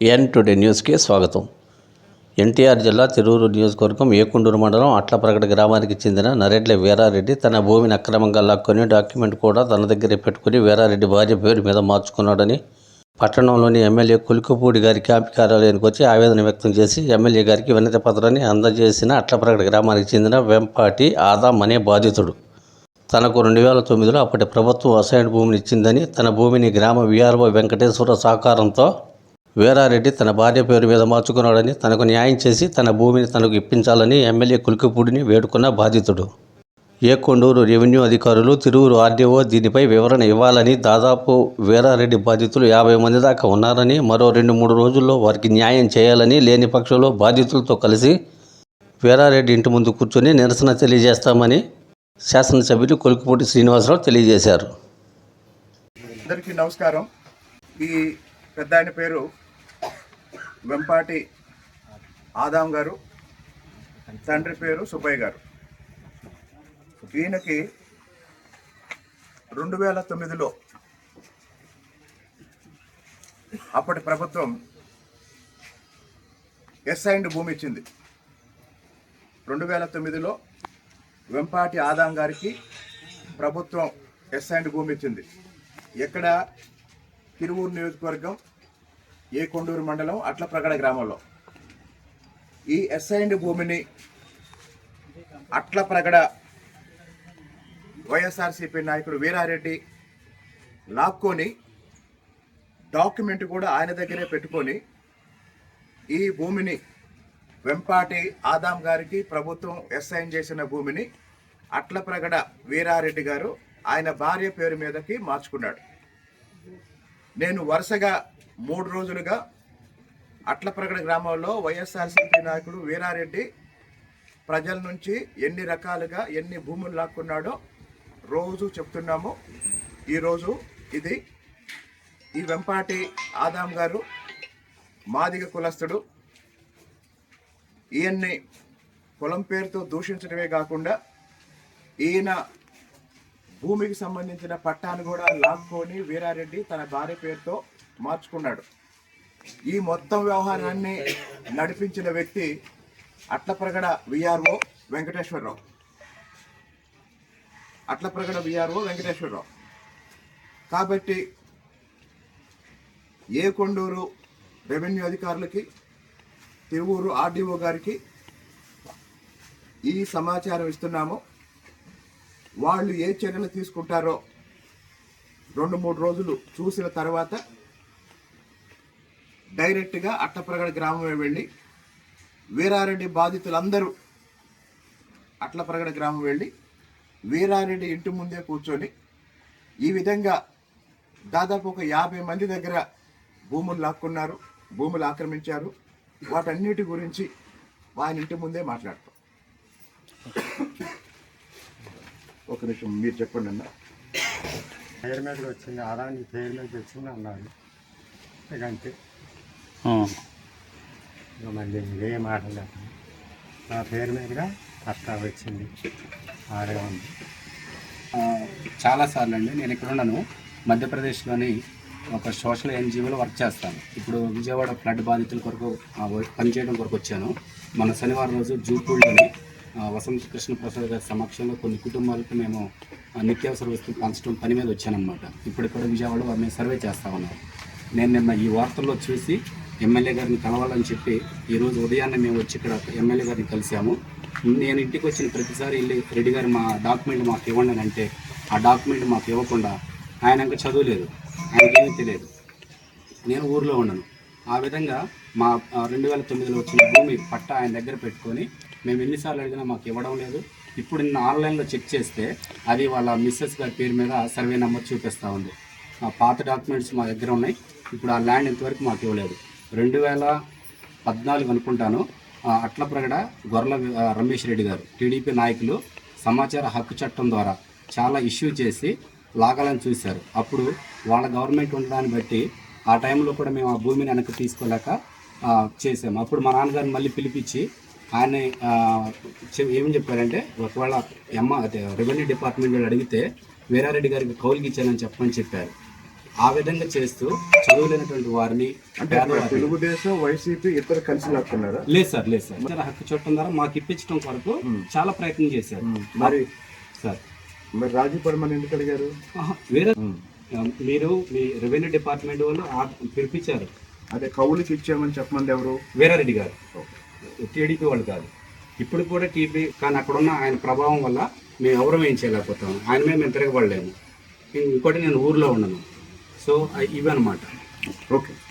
ఎన్ today న్యూస్కి స్వాగతం. ఎన్టీఆర్ జిల్లా తిరూరు నియోజకవర్గం ఏకుండూరు మండలం అట్లప్రగడ గ్రామానికి చెందిన నరేడ్ల వీరారెడ్డి తన భూమిని అక్రమంగా లాక్కొని డాక్యుమెంట్ కూడా తన దగ్గరే పెట్టుకుని వీరారెడ్డి భార్య పేరు మీద మార్చుకున్నాడని పట్టణంలోని ఎమ్మెల్యే కులుకుపూడి గారి క్యాంప్ కార్యాలయానికి వచ్చి ఆవేదన వ్యక్తం చేసి ఎమ్మెల్యే గారికి వినతి పత్రాన్ని అందజేసిన అట్లప్రగడ గ్రామానికి చెందిన వెంపాటి ఆదాం అనే బాధితుడు. తనకు రెండు వేల తొమ్మిదిలో అప్పటి ప్రభుత్వం అసైన్ భూమిని ఇచ్చిందని తన భూమిని గ్రామ విఆర్ఓ వెంకటేశ్వర సహకారంతో వీరారెడ్డి తన భార్య పేరు మీద మార్చుకున్నాడని తనకు న్యాయం చేసి తన భూమిని తనకు ఇప్పించాలని ఎమ్మెల్యే కులికిపూడిని వేడుకున్న బాధితుడు. ఏకొండూరు రెవెన్యూ అధికారులు తిరువురు ఆర్డీఓ దీనిపై వివరణ ఇవ్వాలని దాదాపు వీరారెడ్డి బాధితులు యాభై మంది దాకా ఉన్నారని మరో రెండు మూడు రోజుల్లో వారికి న్యాయం చేయాలని లేని పక్షంలో బాధితులతో కలిసి వీరారెడ్డి ఇంటి ముందు కూర్చొని నిరసన తెలియజేస్తామని శాసనసభ్యులు కొలుకుపూటి శ్రీనివాసరావు తెలియజేశారు. అందరికీ నమస్కారం. ఈ పెద్ద ఆయన పేరు వెంపాటి ఆదాం గారు తండ్రి పేరు సుబ్బయ్య గారు. ఈయనకి రెండు వేల తొమ్మిదిలో అప్పటి ప్రభుత్వం ఎస్ఐండ్ భూమి ఇచ్చింది. రెండు వేల తొమ్మిదిలో వెంపాటి ఆదాం గారికి ప్రభుత్వం ఎస్ఐండ్ భూమి ఇచ్చింది. ఎక్కడ? తిరువూరు నియోజకవర్గం ఏ కొండూరు మండలం? అట్లప్రగడ గ్రామంలో. ఈ ఎస్ఐండ్ భూమిని అట్లప్రగడ వైఎస్ఆర్సీపీ నాయకుడు వీరారెడ్డి లాక్కొని డాక్యుమెంట్ కూడా ఆయన దగ్గరే పెట్టుకొని ఈ భూమిని వెంపాటి ఆదాం గారికి ప్రభుత్వం ఎస్ఐన్ చేసిన భూమిని అట్లప్రగడ వీరారెడ్డి గారు ఆయన భార్య పేరు మీదకి మార్చుకున్నాడు. నేను వరుసగా మూడు రోజులుగా అట్లప్రగడ గ్రామంలో వైఎస్ఆర్సీపీ నాయకుడు వీరారెడ్డి ప్రజల నుంచి ఎన్ని రకాలుగా ఎన్ని భూములు లాక్కున్నాడో రోజు చెప్తున్నాము. ఈరోజు ఇది ఈ వెంపాటి ఆదాం గారు మాదిగ కులస్తుడు. ఈయన్ని కులం పేరుతో దూషించడమే కాకుండా ఈయన భూమికి సంబంధించిన పట్టాను కూడా లాక్కొని వీరారెడ్డి తన భార్య పేరుతో మార్చుకున్నాడు. ఈ మొత్తం వ్యవహారాన్ని నడిపించిన వ్యక్తి అట్లప్రగడ విఆర్ఓ వెంకటేశ్వరరావు. అట్లప్రగడ విఆర్ఓ వెంకటేశ్వరరావు. కాబట్టి ఏ కొండూరు రెవెన్యూ అధికారులకి తిరువూరు ఆర్డీఓ గారికి ఈ సమాచారం ఇస్తున్నాము. వాళ్ళు ఏ చర్యలు తీసుకుంటారో రెండు మూడు రోజులు చూసిన తర్వాత డైరెక్ట్గా అట్టప్రగడ గ్రామమే వెళ్ళి వీరారెడ్డి బాధితులందరూ అట్లప్రగడ గ్రామం వెళ్ళి వీరారెడ్డి ఇంటి ముందే కూర్చొని ఈ విధంగా దాదాపు ఒక యాభై మంది దగ్గర భూములు లాక్కున్నారు భూములు ఆక్రమించారు. వాటన్నిటి గురించి ఆయన ఇంటి ముందే మాట్లాడతాం. ఒక నిమిషం మీరు చెప్పండి అన్న. పేరు మీద వచ్చింది ఆదానికి పేరు మీద వచ్చింది అన్నాడు ఇక అంతే. మళ్ళీ ఏ మాట నా పేరు మీదుగా అట్లా వచ్చింది ఆడే ఉంది. చాలాసార్లు అండి నేను ఇక్కడ ఉన్నాను. మధ్యప్రదేశ్లోని ఒక సోషల్ ఎన్జిఓలో వర్క్ చేస్తాను. ఇప్పుడు విజయవాడ ఫ్లడ్ బాధితుల కొరకు పనిచేయడం కొరకు వచ్చాను. మన శనివారం రోజు జూపూడిలోని వసంత కృష్ణ ప్రసాద్ గారి సమక్షంలో కొన్ని కుటుంబాలకు మేము నిత్యావసర వస్తువులు పంచడం పని మీద వచ్చానమాట ఇప్పుడు ఇక్కడ విజయవాడ మేము సర్వే చేస్తా ఉన్నాం. నేను నిన్న ఈ వార్తల్లో చూసి ఎమ్మెల్యే గారిని కలవాలని చెప్పి ఈరోజు ఉదయాన్నే మేము వచ్చి ఇక్కడ ఎమ్మెల్యే గారిని కలిసాము నేను ఇంటికి వచ్చిన ప్రతిసారి వెళ్ళి రెడ్డి గారు మా డాక్యుమెంట్ మాకు ఇవ్వండి అంటే ఆ డాక్యుమెంట్ మాకు ఇవ్వకుండా ఆయన ఇంకా చదువులేదు. ఆయనకేమీ తెలియదు. నేను ఊర్లో ఉన్నాను. ఆ విధంగా మా రెండు వేల తొమ్మిదిలో వచ్చిన భూమి పట్ట ఆయన దగ్గర పెట్టుకొని మేము ఎన్నిసార్లు అడిగినా మాకు ఇవ్వడం లేదు. ఇప్పుడు నిన్న ఆన్లైన్లో చెక్ చేస్తే అది వాళ్ళ మిస్సెస్ గారి పేరు మీద సర్వే నెంబర్ చూపిస్తూ ఉంది. ఆ పాత డాక్యుమెంట్స్ మా దగ్గర ఉన్నాయి. ఇప్పుడు ఆ ల్యాండ్ ఇంతవరకు మాకు ఇవ్వలేదు. రెండు వేల పద్నాలుగు అనుకుంటాను. అట్ల అట్లప్రగడ గొర్రెల రమేష్ రెడ్డి గారు టీడీపీ నాయకులు సమాచార హక్కు చట్టం ద్వారా చాలా ఇష్యూ చేసి లాగాలని చూశారు. అప్పుడు వాళ్ళ గవర్నమెంట్ ఉండడాన్ని బట్టి ఆ టైంలో కూడా మేము ఆ భూమిని వెనక్కి తీసుకోలేక చేసాము అప్పుడు మా నాన్నగారిని మళ్ళీ పిలిపించి ఆయన ఏమని ఏం చెప్పారంటే ఒకవేళ ఎమ్మ రెవెన్యూ డిపార్ట్మెంట్ వాళ్ళు అడిగితే వీరారెడ్డి గారికి కౌలుకి ఇచ్చానని చెప్పమని చెప్పారు. ఆ విధంగా చేస్తూ చదువులేనటువంటి వారిని అంటే తెలుగుదేశం వైసీపీ ఇద్దరు కలిసి లాక్కున్నారా లేదు సార్ లేదు సార్. హక్కు చట్టం ద్వారా మాకు ఇప్పించడం కొరకు చాలా ప్రయత్నం చేశారు. మరి? సార్. మరి రాజీ పడమని ఎందుకు అడిగారు? వేరే మీరు మీ రెవెన్యూ డిపార్ట్మెంట్ వాళ్ళు పిలిపించారు. అదే కౌలుకి ఇచ్చామని చెప్పమంది ఎవరు? వీరారెడ్డి గారు. టీడీపీ వాళ్ళు కాదు. ఇప్పుడు కూడా టీపీ కానీ అక్కడ ఉన్న ఆయన ప్రభావం వల్ల మేము ఎవరు ఏం చేయలేకపోతాం. ఆయన మీద మేము తిరగబడలేము. ఇంకోటి నేను ఊర్లో ఉండను. So I even matter. Okay.